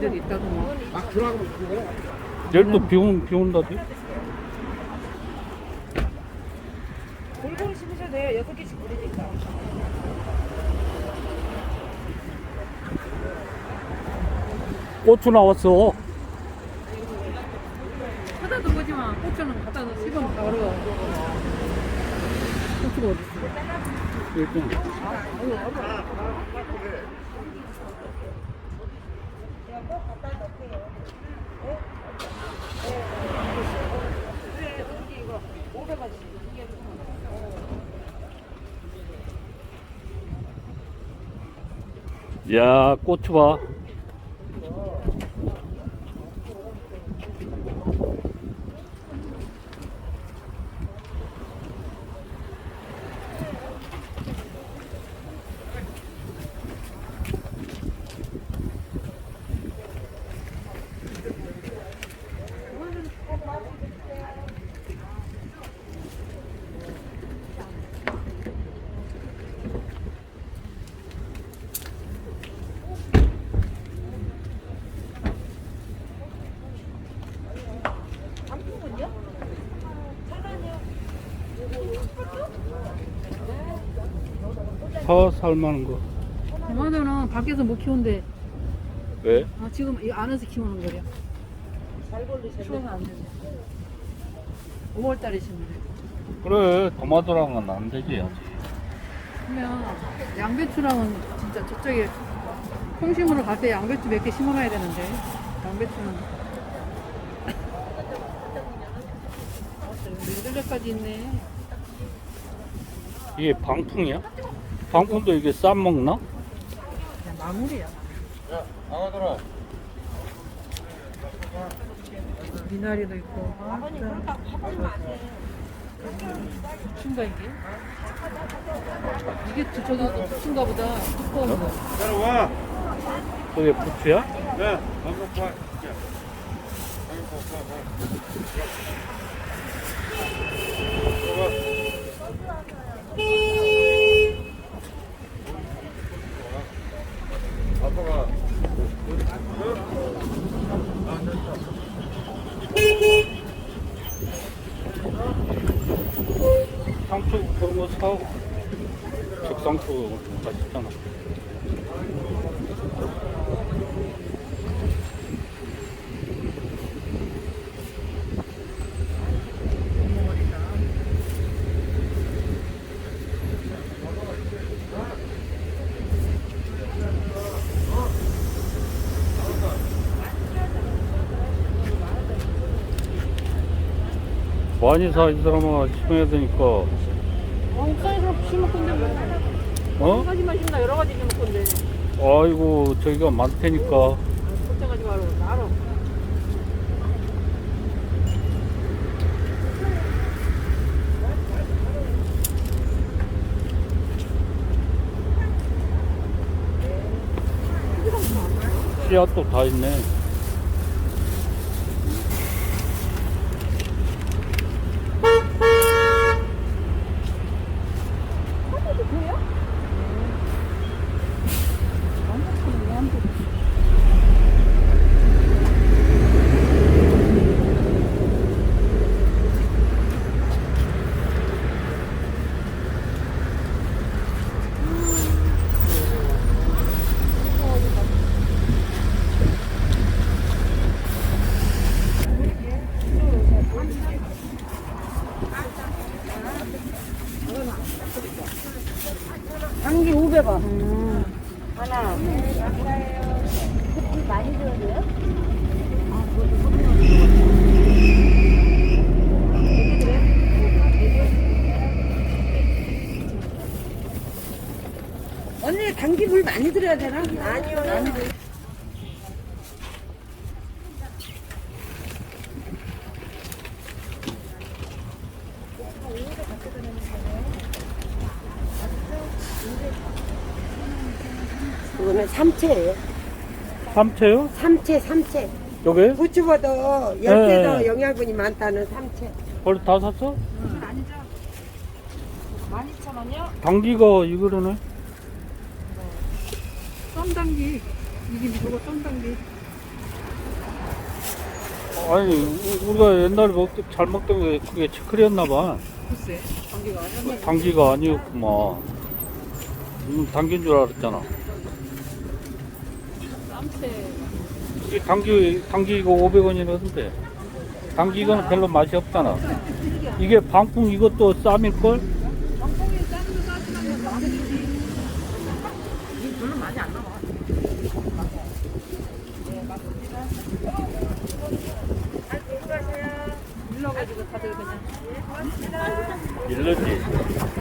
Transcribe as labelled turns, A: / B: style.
A: 데도 있다고 뭐.
B: 막 들어가고 그래.
C: 내일 또 비, 온, 비 온다지?
A: 골고루 심으셔도 돼요. 여섯 개씩 뿌리니까.
C: 고추 나왔어.
A: 하다 도 보지만 고추는 갖다 놓 씹으면 바로. 고추가 어디 있어?
C: 일단. 야, 고추 봐. 사 살만한 거.
A: 토마토는 밖에서 못 키운대.
C: 왜?
A: 아, 지금 이 안에서 키우는 거래요. 추워서 안 되네. 5월 달에 심으래.
C: 그래, 토마토랑은 안 되지, 아직.
A: 그러면 양배추랑은 진짜 저쪽에 콩심으로 갈 때 양배추 몇 개 심어놔야 되는데 양배추는 냉들레까지 있네.
C: 이게 방풍이야? 방풍도 이게 싸먹나?
A: 그냥 마무리야.
B: 아가들아.
A: 미나리도 있고. 아버님 그렇다 부추인가 이게? 이게 저- 저도 부추인가 보다. 두꺼운 거.
B: 내려와.
C: 그게 부추야?
B: 네. 방금 봐. 야. 방금 봐. 봐. 봐. 아빠가
C: 상추 사고. 적상추 맛있잖아. 많이 사, 이 사람아, 심어야 되니까.
A: 어, 옥상에서 심을 건데 뭐.
C: 어?
A: 한 가지만 심나 여러 가지 심을 건데.
C: 아이고, 저기가 많다니까.
A: 걱정하지 말고 알아.
C: 씨앗도 다 있네.
D: 당기 500원.
A: 음.
D: 하나. 많이 들어야 돼요? 언니 당기 물 많이 들어야 되나? 아니요. 아니요. 그거는 삼채예요.
C: 삼채요?
D: 삼채, 삼채.
C: 여기?
D: 부추보다 열배더
C: 네.
D: 영양분이 많다는 삼채.
C: 벌다 샀어?
A: 아니죠. 12,000원이요?
C: 당기가 이거로네.
A: 썸당기. 이게 저거 썸당기.
C: 아니 우- 우리가 옛날에 먹, 잘 먹던 게 그게 치클이었나 봐.
A: 글쎄, 감기가 아니었나 봐.
C: 당기가 아니었구만. 음, 당긴 줄 알았잖아.
A: 쌈채.
C: 이 당기 당기 이거 500원이라던데. 당기 이거는 별로 맛이 없잖아. 이게 방풍 이것도 쌈일 걸?
A: 방송이 싸는 거 싸지만 나머지 이게 별로 많이 안 나와. 밀러가지고 다들 그냥
C: 일러지.
D: 터지면